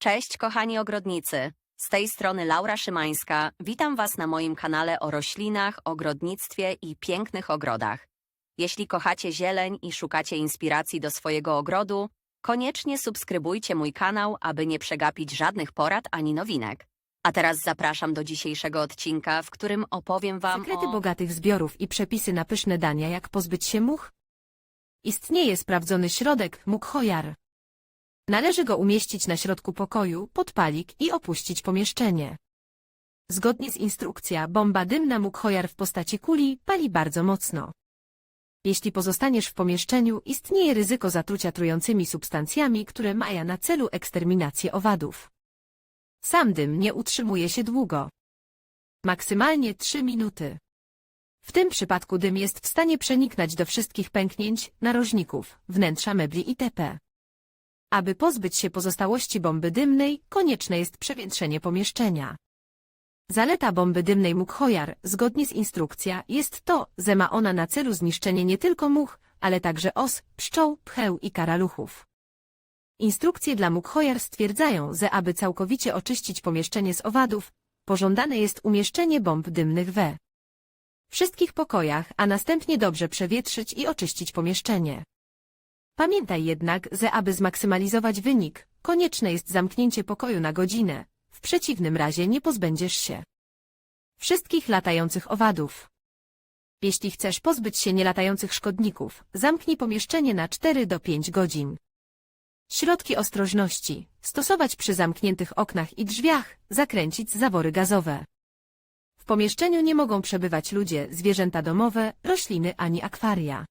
Cześć kochani ogrodnicy. Z tej strony Laura Szymańska. Witam Was na moim kanale o roślinach, ogrodnictwie i pięknych ogrodach. Jeśli kochacie zieleń i szukacie inspiracji do swojego ogrodu, koniecznie subskrybujcie mój kanał, aby nie przegapić żadnych porad ani nowinek. A teraz zapraszam do dzisiejszego odcinka, w którym opowiem Wam Sekrety o... bogatych zbiorów i przepisy na pyszne dania, jak pozbyć się much? Istnieje sprawdzony środek, mukhojar. Należy go umieścić na środku pokoju, podpalik i opuścić pomieszczenie. Zgodnie z instrukcją, bomba dymna mukhojar w postaci kuli pali bardzo mocno. Jeśli pozostaniesz w pomieszczeniu, istnieje ryzyko zatrucia trującymi substancjami, które mają na celu eksterminację owadów. Sam dym nie utrzymuje się długo. Maksymalnie 3 minuty. W tym przypadku dym jest w stanie przeniknąć do wszystkich pęknięć, narożników, wnętrza mebli itp. Aby pozbyć się pozostałości bomby dymnej, konieczne jest przewietrzenie pomieszczenia. Zaleta bomby dymnej Mukhojar, zgodnie z instrukcją, jest to, że ma ona na celu zniszczenie nie tylko much, ale także os, pszczół, pcheł i karaluchów. Instrukcje dla Mukhojar stwierdzają, że aby całkowicie oczyścić pomieszczenie z owadów, pożądane jest umieszczenie bomb dymnych we wszystkich pokojach, a następnie dobrze przewietrzyć i oczyścić pomieszczenie. Pamiętaj jednak, że aby zmaksymalizować wynik, konieczne jest zamknięcie pokoju na godzinę, w przeciwnym razie nie pozbędziesz się wszystkich latających owadów. Jeśli chcesz pozbyć się nielatających szkodników, zamknij pomieszczenie na 4 do 5 godzin. Środki ostrożności. Stosować przy zamkniętych oknach i drzwiach, zakręcić zawory gazowe. W pomieszczeniu nie mogą przebywać ludzie, zwierzęta domowe, rośliny ani akwaria.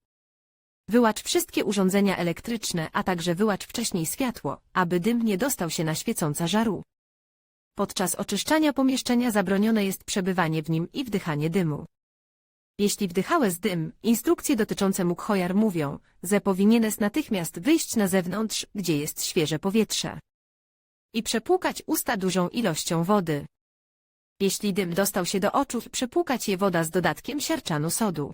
Wyłacz wszystkie urządzenia elektryczne, a także wyłacz wcześniej światło, aby dym nie dostał się na świecąca żaru. Podczas oczyszczania pomieszczenia zabronione jest przebywanie w nim i wdychanie dymu. Jeśli wdychałeś dym, instrukcje dotyczące mukhojar mówią, że powinieneś natychmiast wyjść na zewnątrz, gdzie jest świeże powietrze. I przepłukać usta dużą ilością wody. Jeśli dym dostał się do oczu, przepłukać je woda z dodatkiem siarczanu sodu.